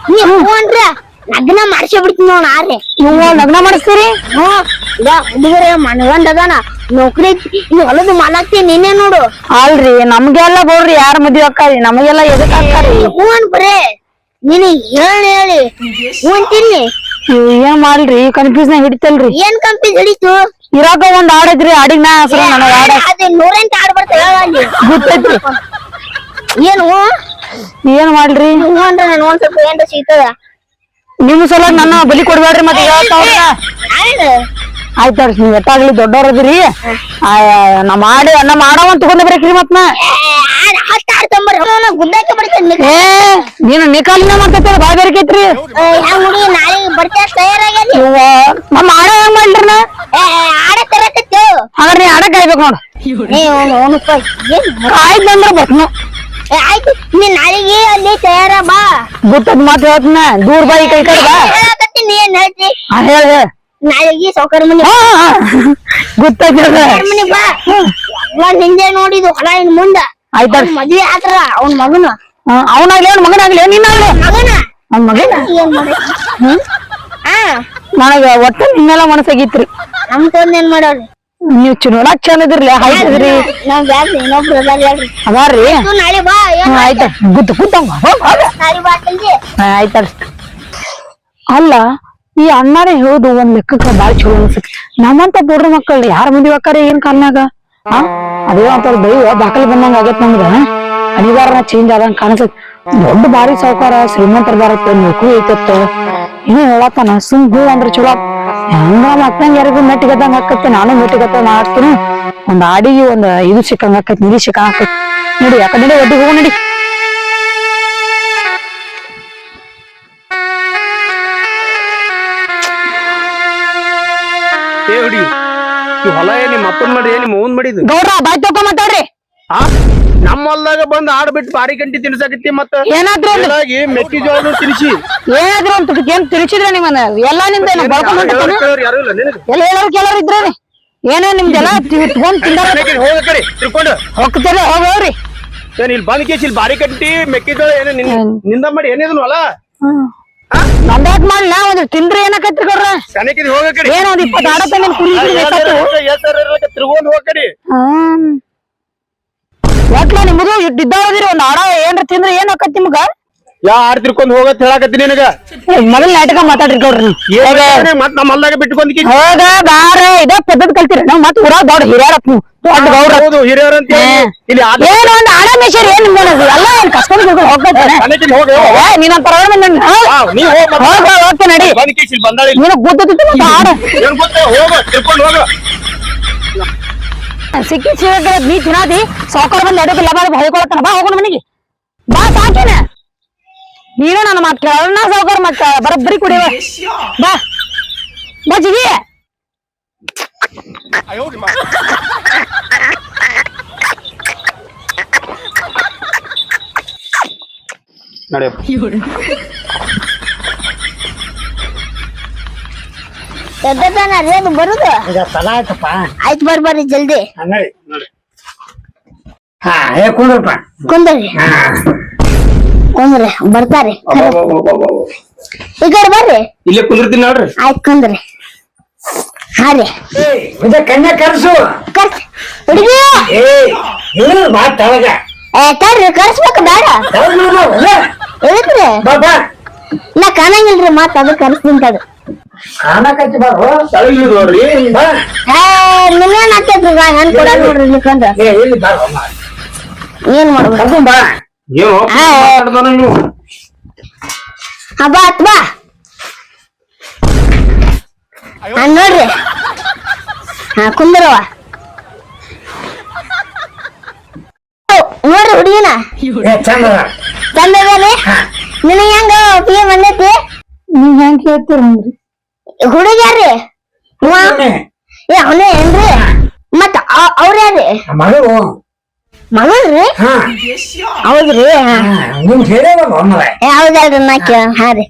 ನೀ ಹ್ಞೂ ಅಂದ್ರ ನಗ್ನ ಮಾಡ್ಸಿ ಬಿಡ್ತೀನಿ ನೋಡ್ ಆರೆ ಇವ್ವ ಲಗ್ನ ಮಾಡಿಸ್ತೀರಿ? ಹುಡುಗರ ಮನಗಂಡ ಅದಾನ ನೌಕರಿ ಇನ್ನು ಹೊಲದ ಮಾಲಾಕ್ತಿ ನೀನೇ ನೋಡು. ಅಲ್ರಿ ನಮ್ಗೆಲ್ಲ ಬೋಡ್ರಿ ಯಾರ ಮದ್ವೆ ಅಕ್ಕಾರಿ ನಮಗೆಲ್ಲ ಎದಕ್ ಹಾಕಾರಿ ಹ್ಞೂ ಅನ್ ಬರೇ ನೀನು ಹೇಳಿ ಹೇಳಿ ಹ್ಞೂ ಅಂತೀನಿ. ಏನ್ ಮಾಡ್ರಿ ಕನ್ಫ್ಯೂಸ್ ನಾಗ ಹಿಡಿತಲ್ರಿ. ಏನ್ ಕಂಪಿ ಹಿಡಿತು? ಇರಾಕ ಒಂದ್ ಆಡೈತ್ರಿ ಆಡಿಗ್ ನಾ ಹೆಸರು ನನಗ ಅದೇ ನೂರೆಂಟು ಆಡ್ ಬರ್ತಾವ ಅಲ್ಲಿ. ಗೊತ್ತೈತ್ರಿ. ಏನು ಏನ್ ಮಾಡ್ರಿ? ಹ್ಞೂ ಅಂದ್ರೆ ನನ್ ಒಂದ್ ಸ್ವಲ್ಪ ಏನ್ರ ಸಿಗ್ತದ? ನಿಮ್ ಸಲ ನನ್ನ ಬಲಿ ಕೊಡ್ಬೇಡ್ರಿ ಮತ್ತೆ ಹೇಳ್ತಾವ್ರ ಆಯ್ತು ತೋರಿ ನೀವ್ ದೊಡ್ಡವ್ರದ್ರಿ ನಾ ಮಾಡಿ ಅನ್ನ ಮಾಡವ ತಗೊಂಡ್ ಬರ್ಬೇಕ್ರಿ ಮತ್ ಏ ನೀನು ನಿಕಾಲಿನ ಮಾಡ್ತೈತಿ ಬಾಯ್ ಬೇರೆಕೈತ್ರಿ ಮುಡಿ ನಮ್ಮ ಆಡ ಹೆಂಗ್ ಮಾಡ್ರಿ ನಾ? ಹಾಗಾದ್ರೆ ನೀ ಆಡ ಕಾಯ್ಬೇಕು ನೋಡು. ಕಾಯ್ದಂದ್ರ ಬರ್ತೀನಿ ಆಯ್ತು ನೀ ನಾಳೆಗೆ ಅಲ್ಲಿ ತಯಾರ ಬಾ. ಗುತ್ತದ್ ಮಾತು ಹೇಳ್ತೀನ ದೂರ ಬಾಯಿ ಕೈ ಕಡೆ ಬಾ. ಏನ್ ಹೇಳ್ತಿ? ಹೇಳ. ನಾಳೆಗೆ ಸೌಕರ್ಯ ಮನೆ. ಹಾ ಮನೆ ಬಾ. ಎಲ್ಲ ನಿಂದೆ ನೋಡಿದು ಹೊಲ ಇನ್ ಮುಂದ. ಅವ್ನ್ ಮದ್ವೆ ಆತರ ಅವ್ನ ಮಗನ. ಅವನಾಗ್ಲಿ ಅವ್ನ ಮಗನಾಗ್ಲಿ ನಿನ್ನ ಮಗನ. ಅವ್ನ ಮಗನ? ಏನ್ ಮಾಡಿ ನನಗ ಒಟ್ಟ ನಿನ್ನೆಲ್ಲ ಮನಸ್ಸಾಗಿತ್ರಿ. ನಮ್ ತಂದ ಏನ್ ಮಾಡೋರಿ? ನೀವ್ ನೋಡಾಕ್ ಚಂದ ಇನ್ನೊಬ್ರು ಅದಾರ ಹೇಳ್ರಿ. ಅದಾರ್ರಿ? ಆಯ್ತಾ ಆಯ್ತ ಗುತ್ತ ತಂಗಿ ಆಯ್ತಾರ ಅಲ್ಲ ಈ ಅಣ್ಣಾರೇ ಹೇಳುದು ಒಂದ್ ಲೆಕ್ಕಕ್ಕ ಬಾಳ ಚಲೋ ಅನ್ಸತ್ ನಮ್ಮಂತ ಬುಡ್ರ ಮಕ್ಕಳು ಯಾರ ಮದ್ವೆ ಆಕಾರ ಏನ್ ಕಾಲ್ನಾಗ ಆ? ಅದೇ ಅಂತ ದೈವ, ದಾಖಲೆ ಬಂದಂಗ ಆಗೈತ್ ನಮ್ಗ. ಅನಿವಾರ್ಯ ಚೇಂಜ್ ಆದಂಗ ಕಾಣಿಸತ್ ದೊಡ್ಡ ಬಾರಿ ಸಾವುಕಾರ, ಶ್ರೀಮಂತರ ಬರತ್ತ ನೌಕರಿ ಐತತ್ತ? ಏನೋ ಹೇಳತ್ತಾನ? ಸುಮ್ ಹೂ ಅಂದ್ರ ಚಲೋ. ಹೆಂಗ ಮಕ್ಕಳಂಗ ಯಾರಿಗೂ ಮೆಟ್ಟಿಗದಂಗ ಆಕತ್ತೆ, ನಾನು ಮೆಟ್ಟಿಗತ್ತ ಮಾಡ್ತೀನಿ. ಒಂದ್ ಆಡಿಗೆ ಒಂದ್ ಇದು ಸಿಕ್ಕಂಗ ಆಕೈತಿ ನಿಧಿ ಸಿಕ್ಕಂಗ ಆಕೈತಿ ನೋಡಿ, ಯಾಕಂದ್ರೆ ಒಡ್ಡಿ ಹೋಗೋ ನಡಿ. ಏ ಹುಡಿ ಈ ಹೊಲ ಏನ್ ನಿಮ್ಮ ಅಪ್ಪನ್ ಮಾಡಿ ನಿಮ್ಮ ಅವ್ನ್ ಮಾಡಿದ್ ಗೌಡ್ರ ಬಾಯ್ ತಕೊ ಮಾತಾಡ್ರಿ. ಆ? ನಮ್ಮ ಹೊಲ್ದಾಗ ಬಂದ್ ಆಡ್ ಬಿಟ್ಟು ಬಾರಿ ಗಂಟಿ ತಿನ್ಸಕತ್ತಿ ಮತ್ತ? ಏನಾದ್ರೂ ಒಂದು ಮೇಲಾಗಿ ಮೆಕ್ಕೆಜೋಳ ತಿನ್ಸಿ. ಏನಾದ್ರೂ ಒಂದು ಏನ್ ತಿಳಿಸಿದ್ರೆ ನಿಮ್ಮನ್ನ? ಎಲ್ಲಾ ನಿಮ್ದ ಬಳ್ಕೊಂಡ್ ಹೊಂಟೇನ ಕೇಳೋರು ಯಾರು ಇಲ್ಲ ನಿನಗೆ? ಎಲ್ಲ ಹೇಳೋರು ಏನೋ ನಿಮ್ದೆಲ್ಲ ತಗೊಂಡ್ ತಿಂದಾರ? ಹೋಗ ಕಡೆ ತಿರ್ಕೊಂಡು. ಹೋಗ್ತಾರ ಹೋಗ್ರಿ ಏನ್ ಇಲ್ಲಿ ಬಂದ್ ಕೇಸ್ ಇಲ್ಲಿ ಬಾರಿ ಕಟ್ಟಿ ಮೆಕ್ಕಿಜೋಳ ಏನ ನಿಂದ ಮಾಡಿ ಏನಿದ್ರು ಹೊಲ? ನಂದಾಕ್ ಮಾಡ್ಲ ಒಂದು ತಿಂದ್ರೆ ಏನಾಕೈತ್ರಿ ಗೌಡ್ರ? ಸನಕಿದ್ ಹೋಗ ಏನ ಒಂದ್ ಇಪ್ಪತ್ತು ಆಡತ್ತ ನಿಮ್ ಕುರಿ ತಿರ್ಗೊಂಡ್ ಹೋಗಕಡಿ. ಒಟ್ಲ ನಿಮ್ಮದು ಇದ್ದಾವದಿರಿ ಒಂದ್ ಆಡ ಏನ್ರ ತಿಂದ್ರೆ ಏನ್ ಆಕತ್ ನಿಮ್ಗ? ಯಾ ಆಡ್ ತಿರ್ಕೊಂಡ್ ಹೋಗತ್ ಹೇಳಾಕತ್ತೀನಿ ನಿನಗ? ಮೊದಲ್ ನಾಟಕ ಮಾತಾಡ್ರಿ. ಹೋಗ. ಮತ್ ನಮ್ಮ ಹೊಲ್ದಾಗ ಬಿಟ್ಕೊಂಡ್ ಹೋಗ ಬಾರ ಇದ ಪದ್ಧತಿ ಕಲ್ತಿರ. ನಾವ್ ಮತ್ ಊರಾಗ ದೊಡ್ಡ ಹಿರಿಯರಪ್ಪ ದೊಡ್ಡ ಹೌದು ಹಿರಿಯರ್ ಅಂತ ಇಲ್ಲಿ ಏನು ಒಂದ್ ಆಡ ಮೇಷರ್ ಏನ್ ನಿಮ್ಗೆ ಎಲ್ಲ ಕಸ್ಕೊಂಡ್ ಹೋಗ್ತಾನೆ ಕಣಕಿಲ್ ಹೋಗಿ ನೀನ್ ಪರವಾಗಿಲ್ಲ ನೀ ಹೋಗ್. ಹೋಗ ಹೋಗ್ತ ನಡಿ. ಬಂದ್ ಕೇಸಿಲ್ ಬಂದಾಳಿ ನೀನು ಗುದ್ದತಿತ್ತು ಮತ್ತೆ ಆಡ. ಏನ್ ಗೊತ್ತ? ಹೋಗ ತಿರ್ಕೊಂಡ್ ಹೋಗ. ಸಿಕ್ಕಿ ಸಿಕ್ಕ ನೀ ತಿನ್ನಾದಿ. ಸಾವುಕಾರ ಬಂದ ಎಡಕ್ಕೆ ಲಬಾದ ಹೊಯ್ಕೊಳತ್ತಾನ ಬಾ ಹೋಗೋಣ ಮನೆಗೆ. ಬಾ ಸಾಕೇನ. ನೀನು ನನ್ನ ಮಾತು ಕೇಳೋಣ ಸಾವುಕಾರ ಮತ್ತ ಬರಬ್ಬರಿ ಕುಡಿಯವ. ಬಾ. ಬಾ ಜಿಗಿ. ನಡೆಯಪ್ಪ ಎದ್ದತಾನ ರೀ ಅದು ಬರುದು. ಈಗ ಆಯ್ತಪ್ಪ. ಆಯ್ತು ಬರ್ರಿ ಬರ್ರಿ ಜಲ್ದಿ. ಹಾ, ನಡಿ. ಹಾ ಕುಂದ್ರಪ್ಪ. ಕುಂದ್ರಿ. ಹಾ. ಕುಂದ್ರಿ ಬರ್ತಾರಿ ಈ ಕಡೆ ಬರ್ರಿ. ಇಲ್ಲೇ ಕುಂದಿರ್ತೀನಿ ನೋಡ್ರಿ. ಆಯ್ತು ಕುಂದ್ರಿ. ಹಾ ರೀ. ಕನ್ಯಾ ಕರ್ಸು. ಕರ್ಸ್. ಹುಡುಗಿ. ಏ ಇಳಿದು ಬಾ ತಳಗ. ಏ ತಡ್ರಿ ಕರ್ಸ್ಬೇಕು ಬೇಡ. ಎದಕ್ರಿ? ಬಾ ಬಾ. ನಾ ಕಾಣಂಗಿಲ್ರಿ ಮತ್ತ ಅದು ಕರ್ಸ್ತೀನಿ ಅದು. ಕಾಣಕತ್ತಿ ಬಾರು ತಳಗ್ ನೋಡ್ರಿ. ಏ ನಿಮ್ಗೇನ್ ಆಗ್ತೈತ್ರಿ ಹೆಣ್ ಕೊಡ ನೋಡ್ರಿ ಬಾ ಏನ್ ಮಾಡ್ಬೇಕು? ಬಾ. ಏನು ಮಾತಾಡ್ತಾನ ನೀವು ಹಬ್ಬ ಆತ್ ಬಾ. ಹಾ ನೋಡ್ರಿ. ಹಾ ಕುಂದ್ರವ ಓ, ನೋಡ್ರಿ ಹುಡುಗಿನ. ಏ ಚಂದ ನೀನು ಚಂದದೇನಿ ನಿನಗೆ ಹೆಂಗ ಒಪ್ಪಿಗೆ ಬಂದೈತಿ ನೀವ್ ಹೆಂಗ್ ಕೇಳ್ತೀರಿ ಹುಡುಗ್ಯಾರ್ರಿ ಇವ ಏ ಅವನೇ ಏನ್ರಿ? ಮತ್ತ ಅವ್ರ ಯಾರ್ರಿ? ಮಗಳು. ಮಗಳ್ರಿ ಹಾ. ಹೌದ್ರಿ? ಹಾ ಹಾ, ನಿಮ್ಗ್ ಹೇಳಿರಲ್ಲ ಒಮ್ಮೆ. ಏ ಹೌದಲ್ರಿ ನಾ ಕೇಳ ಹಾ ರೀ.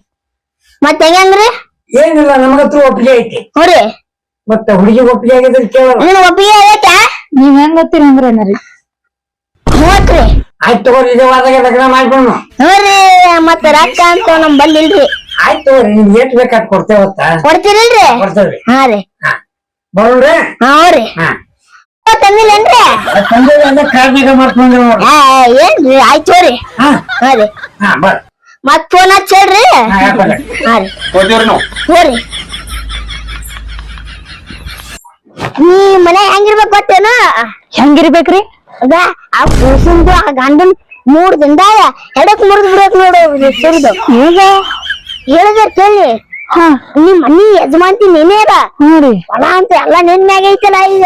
ಮತ್ತ ಹೆಂಗಂದ್ರಿ? ಏನಿಲ್ಲ ನಮಗತ್ರ ಒಪ್ಪಿಗೆ ಐತಿ. ಹ್ಞೂ ರೀ. ಮತ್ತೆ ಹುಡುಗಿ ಒಪ್ಪಿಗೆ ಆಗಿದ್ರೆ ಕೇಳಲ್ಲ ನಿನ್ ಒಪ್ಪಿಗೆ ಆಗೈತಾ? ನೀವ್ ಹೆಂಗ್ ಗೊತ್ತೀರಿ ಅಂದ್ರೆ ಏನಾರಿ ಮೂವತ್ರಿ ಆಯ್ತು ತಗೋರಿ ಇದೇ ವಾರದಾಗ ಲಗ್ನ ಮಾಡ್ಕೊಂಡು ಹ್ಞೂ ರೀ ಮತ್ತ ರೊಕ್ಕ ಅಂತ ನಮ್ ಬಲ್ಲಿ ಇಲ್ರಿ ಆಯ್ತು ತಗೋರಿ ನಿಮ್ಗೆ ಏಟ್ ಬೇಕಾದ್ ಕೊಡ್ತೇವತ್ತ? ಕೊಡ್ತೀರಿಲ್ರಿ? ಕೊಡ್ತೇವ್ರಿ. ಹಾ ರೀ. ಹಾ. ಬರೋಣ್ರಿ? ಹಾ ರೀ. ಹಾ. ತಂದಿಲ್ಲೇನ್ರಿ ತಂದೆ ಅಂದ್ರೆ ಕಾರ್ನಾಗ ಮಾಡ್ಕೊಂಡ್ರಿ ನೋಡ್ರಿ ಆ, ಏನ್ರಿ? ಆಯ್ತು ರೀ ಹಾ. ಹಾ ರೀ. ಹಾ ಬರ್ ಮತ್ ಫೋನ್ ಹಾ ರೀ. ನಾವು? ನೀ ಮನೆ ಹೆಂಗಿರ್ಬೇಕು ಗೊತ್ತೇನ? ಹೆಂಗಿರ್ಬೇಕ್ರಿ? ಅದ ಆ ಕೂಸಿಂದು ಆ ಗಂಡನ್ ಮೂರ್ ದಿನದಾಗ ಎಡಕ್ ಮುರಿದ್ ಬಿಡಕ್ ನೋಡು ಸುರಿದು. ಈಗ? ಹೇಳಿದ್ರ ಕೇಳಿ. ನಿಮ್ ಮನಿ ಯಜಮಾನ್ತಿ ನೀನೇ ಅದ? ರೀ. ಹೊಲ ಅಂತ ಎಲ್ಲ ನಿನ್ ಮ್ಯಾಗ ಐತಲ್ಲ ಈಗ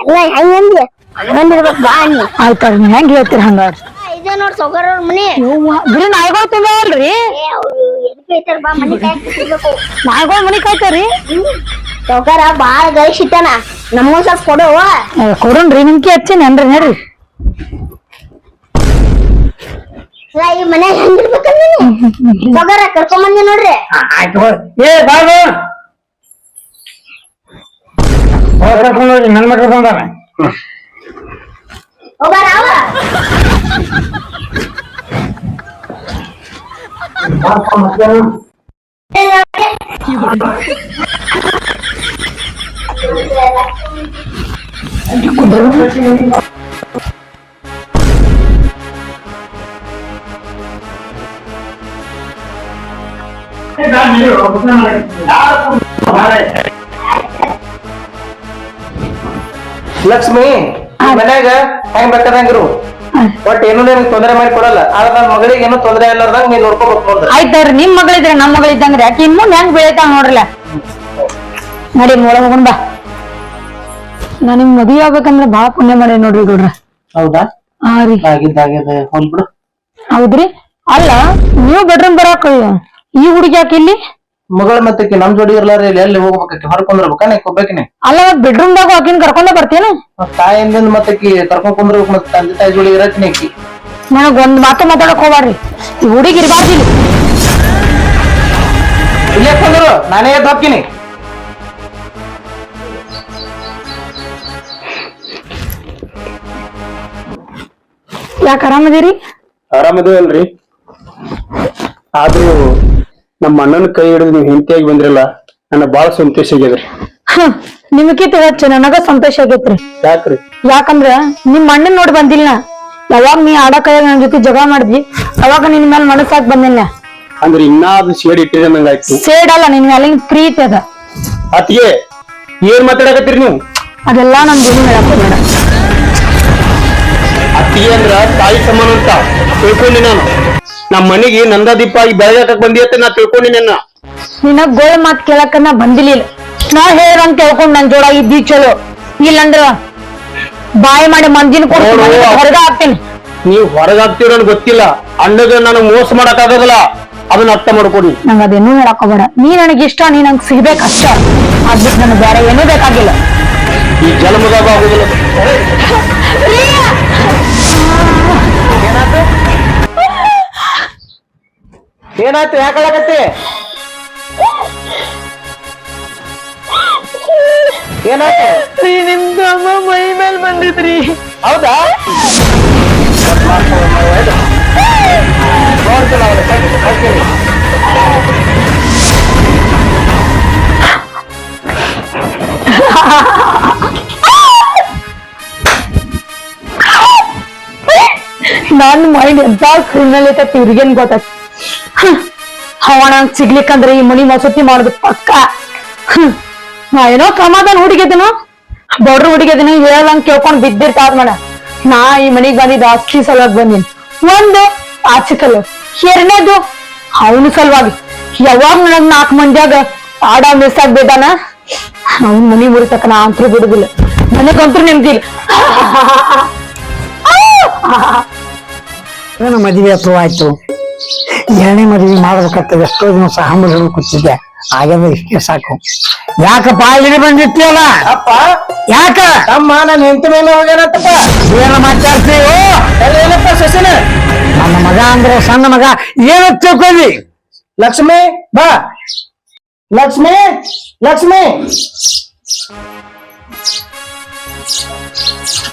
ಎಲ್ಲ ಹೆಂಗಂದಿ ಹಂಗಂದಿರ್ಬೇಕು ಬಾ ನೀ. ಆಯ್ತು ಹೆಂಗ್ ಹೇಳ್ತೀರಿ ಹಂಗಾರ? ಇದೇ ನೋಡ್ ಸೌಕರ್ ಅವ್ರ ಮನಿ. ಬಿಡಿ ನಾಯಿಗಳು ಎದಕ್ಕೆ ಬಾ ಮನಿ ಕಾಯ್ತಿರ್ಬೇಕು ನಾಯಿಗಳು ಮನಿ ಕಾಯ್ತಾರಿ? ಸೌಕರ ಬಾಳ ಗಳಿಸಿತಾನ ನಮಗೂ ಸ್ವಲ್ಪ ಕೊಡು ಕೊಡೋಣ್ರಿ ನಿಮ್ಗೆ ಹಚ್ಚಿನೇನ್ರಿ ನೋಡ್ರಿ. ಈ ಮನೆ ಹೆಂಗಿರ್ಬೇಕಂದ್ರೆ ಸೌಕರ ಕರ್ಕೊಂಡ್ ಬಂದಿ ನೋಡ್ರಿ. ಹಾ ಆಯ್ತು ತಗೋರಿ ಏ ಬಾಬು ಹೋಗ್ ಕರ್ಕೊಂಡ್ ಹೋಗ್ರಿ ನನ್ ಮಕ್ಳು ಬಂದಾರ ಹೋಗಾರ ಲಕ್ಷ್ಮಿ ಮನ್ಯಾಗ ಹೆಂಗ್ ಬೇಕಾದಂಗಿರು ಒಟ್ ಏನು ನಿಮ್ಗೆ ತೊಂದರೆ ಮಾಡಿ ಕೊಡಲ್ಲ. ಆದ್ರೆ ನನ್ನ ಮಗಳಿಗೆ ಏನೋ ತೊಂದರೆ ಇಲ್ಲಾರ್ದಂಗ ನೀನ್ ನೋಡ್ಕೋಬೇಕು ನೋಡ್ರಿ. ಆಯ್ತವ್ರಿ ನಿಮ್ ಮಗಳಿದ್ರೆ ನಮ್ ಮಗಳಿದ್ದಂಗ್ರಿ. ಯಾಕೆ ಇನ್ನು ಹೆಂಗ್ ಬೆಳಿತಾವ ನೋಡ್ರಲ್ಲ. ನಡಿ ಮೂಳ ಹೋಗೋಣ ಬಾ. ನಾ ನಿಮ್ ಮದುವೆ ಆಗ್ಬೇಕಂದ್ರ ಬಾಳ ಪುಣ್ಯ ಮಾಡಿ ನೋಡ್ರಿ ಗೌಡ್ರ. ಹೌದಾ? ಹಾ ರೀ. ಆಗಿದ್ದಾಗಿದೆ ಹೌದ್ರಿ? ಅಲ್ಲ ನೀವು ಬೆಡ್ರೂಮ್ ಬರಾಕ ಈ ಹುಡುಗಿ ಯಾಕೆ ಇಲ್ಲಿ? ಮಗಳ ಮತ್ತೆ ನಮ್ ಜೋಡಿ ಇರ್ಲಾರ ಇಲ್ಲಿ ಎಲ್ಲಿ ಹೋಗ್ಬೇಕಿ ಅಲ್ಲ ಕೊಬ್ಬೇಕಿನಿ ಅಲ್ಲ ಬೆಡ್ರೂಮ್ದಾಗ ಆಕಿನ್ ಕರ್ಕೊಂಡ ಬರ್ತೇನ ತಾಯಿಂದ ಮತ್ತೆ ಕರ್ಕೊಂಡ್ ಕುಂದ್ರಬೇಕು ಮತ್ತೆ ತಂದೆ ತಾಯಿ ಜೋಡಿ ಇರಕಿನಿ ಆಕಿ ನನಗ್ ಒಂದ್ ಮಾತು ಮಾತಾಡಕ್ ಹೋಗ್ಬಾರ್ರಿ. ಈ ಹುಡುಗಿ ಇರ್ಬಾರ್ದು ಇಲ್ಲಿ. ಇಲ್ಲೇ ಕುಂದ್ರು ನಾನೇ ಎದ್ದು ಯಾಕೆ ಆರಾಮದಿರಿ? ಆರಾಮದೇವಲ್ರಿ. ಆದ್ರೂ ನಮ್ಮ ಅಣ್ಣನ ಕೈ ಹಿಡಿದು ನೀವು ಹಿಂತಿಯಾಗಿ ಬಂದ್ರಲ್ಲ ನನ್ನ ಬಾಳ ಸಂತೋಷ ಆಗ್ಯದ್ರಿ ಹ್ಮ್ ನಿಮ್ಕಿತ ಹೆಚ್ಚು ನನಗ ಸಂತೋಷ ಆಗೈತ್ರಿ. ಯಾಕ್ರಿ? ಯಾಕಂದ್ರ ನಿಮ್ ಅಣ್ಣನ್ ನೋಡಿ ಬಂದಿಲ್ಲ. ಯಾವಾಗ ನೀ ಆಡಕ ನನ್ ಜೊತೆ ಜಗಳ ಮಾಡಿದ್ವಿ ಅವಾಗ ನಿನ್ ಮೇಲೆ ಮನಸ್ಸಾಗ್ ಬಂದಿಲ್ಲ ಅಂದ್ರೆ ಇನ್ನಾದ್ರು ಶೇಡ್ ಇಟ್ಟಿದೆ ನಂಗಾಯ್ತು ಅಲ್ಲ ನಿನ್ ಮೇಲೆ ಪ್ರೀತಿ ಅದ. ಅತ್ತಿಗೆ ಏನ್ ಮಾತಾಡಕತ್ತೀರಿ ನೀವು? ಅದೆಲ್ಲ ನಮ್ ಜೀವನ ಹೇಳಕ್ ಬೇಡ ಅತ್ತಿಗೆ ಅಂದ್ರ ತಾಯಿ ಸಮಾನ ಅಂತ. ತಿಳ್ಕೊಂಡಿ ನಾನು. ನಮ್ಮ ಮನೆಗೆ ನಂದಾದೀಪ ಈ ಬೆಳಗಾಕ ಬಂದಿ ಅಂತ ನಾ ತಿಳ್ಕೊಂಡಿ ನನ್ನ. ನಿನ್ನ ಗೋಳ್ ಮಾತ್ ಕೇಳಕ್ಕ ನಾ ಬಂದಿಲಿಲ್ಲ. ನಾ ಹೇಳ್ದಂಗ್ ತಿಳ್ಕೊಂಡ್ ನನ್ ಜೋಡ ಇದ್ದಿ ಚಲೋ. ಇಲ್ಲಂದ್ರ ಬಾಯಿ ಮಾಡಿ ಕೊಡ್ತೀನಿ ನೋಡು. ಹೊರಗ ಹಾಕ್ತೀನಿ. ನೀವು ಹೊರಗಾಗ್ತೀರ ನನ್ಗೆ ಗೊತ್ತಿಲ್ಲ. ಅಣ್ಣಗ ನಾನು ಮೋಸ ಮಾಡಕ್ ಆಗೋದಿಲ್ಲ ಅದನ್ನ ಅರ್ಥ ಮಾಡ್ಕೊಡಿ. ನಂಗ ಅದೇನೂ ಹೇಳಕ್ ಹೋಗ್ಬೇಡ. ನೀ ನನಗೆ ಇಷ್ಟ ನೀ ನಂಗೆ ಸಿಗ್ಬೇಕಷ್ಟ ಅದ್ಬಿಟ್ಟು ನನಗೆ ಬೇರೆ ಏನೂ ಬೇಕಾಗಿಲ್ಲ. ಈ ಜನ್ಮದಾಗ ಆಗೋದಿಲ್ಲ. ಏನಾಯ್ತು? ಯಾಕೆ ಏನಾಯ್ತು? ಅಮ್ಮ ಮೈ ಮೇಲೆ ಬಂದಿದ್ರಿ. ಹೌದಾ? ನಾನು ಮೈಂಡ್ ಎಂತ ಕ್ರಿಮಿನಲ್ ಐತೆ ತಿರ್ಗೇನ್ ಗೊತ್ತಾಯ್ತು ಅವ ನಂಗ್ ಸಿಗ್ಲಿಕ್ಕಂದ್ರೆ ಈ ಮನಿ ಮಸೂತಿ ಮಾಡುದು ಪಕ್ಕ. ನಾ ಏನೋ ಸಮಾಧಾನ ಹುಡುಗಿದನು? ಬಡ್ರು ಹುಡುಗಿದನು ಹೇಳಂಗ್ ಕೇಳ್ಕೊಂಡ್ ಬಿದ್ದಿರ್ತಾದ ಮೇಡ ನಾ ಈ ಮನಿಗ್ ಬಂದಿದ್ದ ಅಕ್ಕಿ ಸಲುವಾಗಿ ಬಂದಿನಿ. ಒಂದು ಆಚಿಕಲ್ ಎರಡನೇದು ಅವನ ಸಲುವಾಗಿ. ಯಾವಾಗ ನನಗ್ ನಾಲ್ಕು ಮಂದ್ಯಾಗ ಆಡ ಮಿಸ್ ಆಗ್ಬಿದ್ದಾನ ಅವ್ನ ಮನಿ ಮುರಿತಕ್ಕ ನಾ ಅಂತೂ ಬಿಡುದಿಲ್ಲ. ನನಗಂತೂ ನೆಮ್ಮದಿಲ್ಲ ಮದುವೆ ಅಥವಾ ಆಯ್ತು. ಎರಡನೇ ಮದುವೆ ಮಾಡ್ಬೇಕಂತ ಎಷ್ಟೋ ದಿನ ಸಹ ಹಂಬಲ್ ಕೂತಿದ್ದೆ. ಆಗ್ಯದ ಇಷ್ಟೇ ಸಾಕು. ಯಾಕಪ್ಪ ಇಲ್ಲಿ ಬಂದಿರ್ತೀಯಲ್ಲ ಅಪ್ಪ! ಯಾಕ? ತಮ್ಮ ನನ್ನ ಹೆಂಡತಿ ಮೇಲೆ ಹೋಗ್ಯಾನಂತಪ್ಪ ಏನ ಮಾತಾಡ್ತೀವೋ ಏನಪ್ಪ ಸಸಿನ? ನನ್ನ ಮಗ ಅಂದ್ರೆ ಸಣ್ಣ ಮಗ. ಏನ ತಿಳ್ಕೊಳ್ಳಿ. ಲಕ್ಷ್ಮಿ ಬಾ. ಲಕ್ಷ್ಮಿ ಲಕ್ಷ್ಮಿ.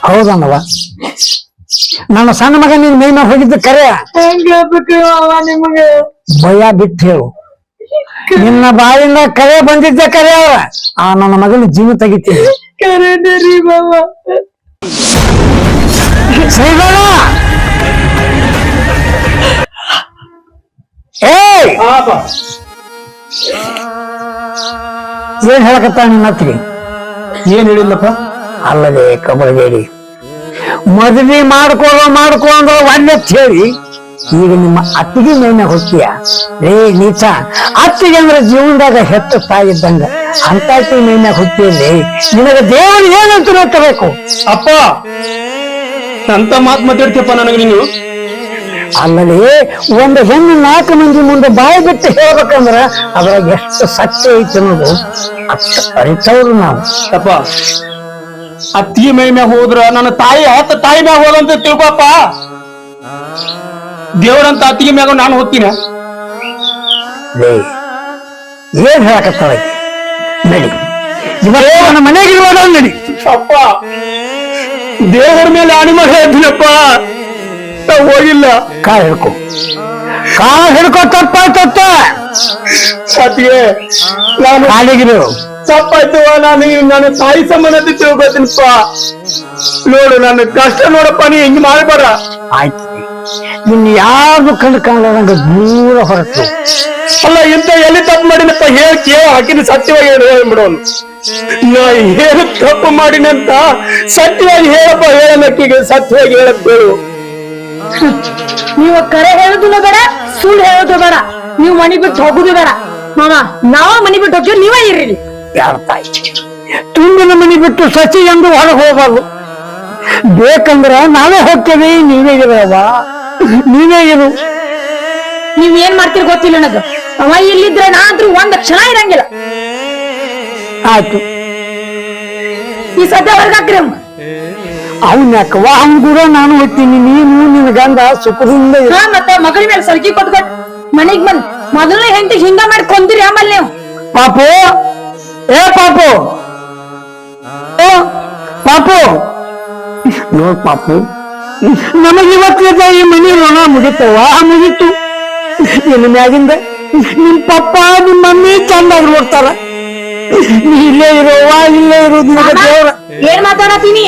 ಹೌದನ್ನವ ನನ್ನ ಸಣ್ಣ ಮಗ ನಿನ್ ಮೈ ಹೋಗಿದ್ದು ಕರೆ. ನಿಮಗೆ? ಭಯ ಬಿಟ್ಟು ಹೇಳು. ನಿನ್ನ ಬಾಯಿಂದ ಕರೆ ಬಂದಿದ್ದ ಕರೆ ಅವ. ಆ ನನ್ನ ಮಗನ ಜೀವ ತೆಗಿತೀನಿ. ಏನ್ ಹೇಳಕತ್ತ ನಿನ್ನ ಏನ್ ಹೇಳಿಲ್ಲಪ್ಪ ಅಲ್ಲದೆ ಕಬಳಗೇಡಿ ಮದುವೆ ಮಾಡ್ಕೊಳ ಮಾಡ್ಕೊ ಅಂದ್ರೆ ಹೇಳಿ ಈಗ ನಿಮ್ಮ ಅತ್ತಿಗೆ ಮೇಲೆ ಹೋಗ್ತೀಯ ರೇ ನೀಚ ಅತ್ತಿಗೆ ಅಂದ್ರೆ ಜೀವನದಾಗ ಹೆತ್ತ ತಾಯಿ ಇದ್ದಂಗ. ಅಂತ ಮೇಲೆ ಹೋಗ್ತೀಯಲ್ಲಿ ನಿನಗೆ ದೇವರು ಏನಂತ ನೋಡ್ಕೋಬೇಕು ಅಪ್ಪ ಅಂತ ಮಾತು ಮಾತಾಡ್ತೀಯಪ್ಪ ನನಗೆ ನೀನು. ಅಲ್ಲದೆ ಒಂದು ಹೆಣ್ಣು ನಾಲ್ಕು ಮಂದಿ ಮುಂದೆ ಬಾಯಿ ಬಿಟ್ಟು ಹೇಳ್ಬೇಕಂದ್ರ ಅದ್ರಾಗ ಎಷ್ಟು ಸತ್ಯ ಐತೆ ಅನ್ನೋದು ಅಷ್ಟು ಅರಿತವ್ರು ನಾವು. ಅಪ್ಪ ಅತ್ತಿಗೆ ಮೈ ಮ್ಯಾಗ ಹೋದ್ರ ನನ್ನ ತಾಯಿ ಹತ್ತ ತಾಯಿ ಮ್ಯಾಗ ಹೋದಂತ ತಿಳ್ಕೊಪ್ಪ. ದೇವ್ರಂತ ಅತ್ತಿಗೆ ಮ್ಯಾಗ ನಾನು ಹೋಗ್ತೀನಿ. ಏನ್ ಹೇಳಕತ್ತಾಳ? ನಡಿ. ನನ್ನ ಮನೆಗೆ ಇರುವಾಗ ನಡಿ. ಅಪ್ಪ ದೇವರ ಮೇಲೆ ಅಣಿಮ ಹೇಳ್ತೀನಪ್ಪ ಹೋಗಿಲ್ಲ. ಕಾ ಹಿಡ್ಕೊ. ಕಾ ಹಿಡ್ಕೋ ತಪ್ಪಾಯ್ತತ್ತ. ಸತ್ಗೆ ನಾನು ಕಾಲಿಗಿರು. ತಪ್ಪಾಯ್ತು ನಾನು ನನ್ನ ತಾಯಿ ಸಂಬಂಧ ತಿಳ್ಕೊತೀನಪ್ಪ ನೋಡು ನನ್ನ ಕಷ್ಟ ನೋಡಪ್ಪ ನೀ ಹಿಂಗ್ ಮಾಡ್ಬೇಡ. ಆಯ್ತು. ಇನ್ ಯಾರು ಕಂಡು ಕಾಣದಂಗ ದೂರ ಹೊರಟು. ಅಲ್ಲ ಇಂತ ಎಲ್ಲಿ ತಪ್ಪು ಮಾಡಿನಪ್ಪ ಹೇಳಿ ಕೇಳ ಹಾಕಿನ ಸತ್ಯವಾಗಿ ಹೇಳಿ ಹೇಳ್ಬಿಡೋನು ನಾ ಏನು ತಪ್ಪು ಮಾಡಿನಂತ ಸತ್ಯವಾಗಿ ಹೇಳಪ್ಪ ಹೇಳನಕ್ಕಿಗೆ ಸತ್ಯವಾಗಿ ಹೇಳಕ್ ಹೇಳು ನೀವು ಕರೆ ಹೇಳುದು ಬೇಡ ಸುಳ್ಳು ಹೇಳೋದು ಬೇಡ. ನೀವು ಮನಿ ಬಿಟ್ಟು ಹೋಗುದು ಬೇಡ. ಮಾಮ ನಾವ ಮನಿ ಬಿಟ್ಟು ಹೋಗ್ತೀವಿ ನೀವೇ ಇರ್ರಿ ತುಂಬಿನ ಮನಿ ಬಿಟ್ಟು ಸಸಿ ಎಂದು ಹೊರಗೆ ಹೋಗಬಾರ್ದು. ಬೇಕಂದ್ರ ನಾವೇ ಹೋಗ್ತೇವೆ ನೀವೇ ಇರವ ನೀವೇ ಇರು. ನೀವ್ ಏನ್ ಮಾಡ್ತೀರಿ ಗೊತ್ತಿಲ್ಲ ನನಗ. ಅವ ಇಲ್ಲಿದ್ರೆ ನಾ ಒಂದ್ ಕ್ಷಣ ಇರಂಗಿಲ್ಲ. ಆಯ್ತು. ಈ ಸದ್ಯ ಹೊರಗಾಕ್ರಿ ಅವ್ನ. ಅವನ್ ಯಾಕವ ಅವನ್ ಕೂಡ ನಾನು ಹೋಗ್ತೀನಿ. ನೀನು ನಿನ್ ಗಂಡ ಸುಖದಿಂದ. ಹಾ ಮತ್ತೆ ಮಗಳ ಮೇಲೆ ಸಲ್ಕಿ ಕೊಟ್ಕೊಟ್ ಮನಿಗ್ ಬಂದ್. ಮೊದಲನೇ ಹೆಂಡತಿ ಹಿಂಗ ಮಾಡಿ ಕೊಂದಿರಿ ಆಮೇಲೆ ನೀವು. ಪಾಪು. ಏ ಪಾಪು. ಓ, ಪಾಪು. ನೋಡ್ ಪಾಪು. ನಮಗೆ ಇವತ್ತಿನ ಈ ಮನೆ ಋಣ ಮುಗಿತವ ಮುಗಿತು. ಇನ್ನು ಮ್ಯಾಗಿಂದ ನಿಮ್ ಪಪ್ಪ ನಿಮ್ ಮಮ್ಮಿ ಚಂದಾಗಿ ನೋಡ್ತಾರ. ನೀ ಇಲ್ಲೇ ಇರೋವಾ ಇಲ್ಲೇ ಇರೋದು ನಿನಗೆ ದೇವ್ರ. ಏನ್ ಮಾತಾಡತೀನಿ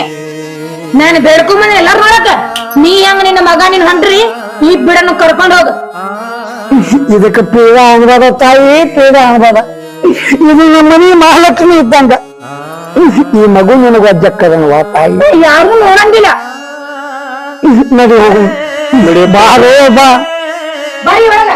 ನಾನು ಬೇಡ್ಕೊಂಬಂದ್ರೆ ಎಲ್ಲಾರು ನೋಡಕ. ನೀ ಹೆಂಗ ನಿನ್ನ ಮಗ ನಿನ್ ಹೊಂಟ್ರಿ ಈ ಬಿಡನ್ನು ಕರ್ಕೊಂಡು ಹೋಗ. ಇದಕ್ಕ ಪೀಡ ಅನ್ಬೋದ ತಾಯಿ ಪೀಡ ಅನ್ಬೋದ ಇದು ನಮ್ಮನಿ ಮಹಾಲಕ್ಷ್ಮಿ ಇದ್ದಂಗ. ಈ ಮಗು ನಿನಗ ಅಜ್ಜಕ್ಕದನವ ತಾಯಿ. ಯಾರು ನೋಡಂಗಿಲ್ಲ. ನಡಿ ಹೋಗು. ಬಾ ಬಾ ಬರೀ ಒಳಗ.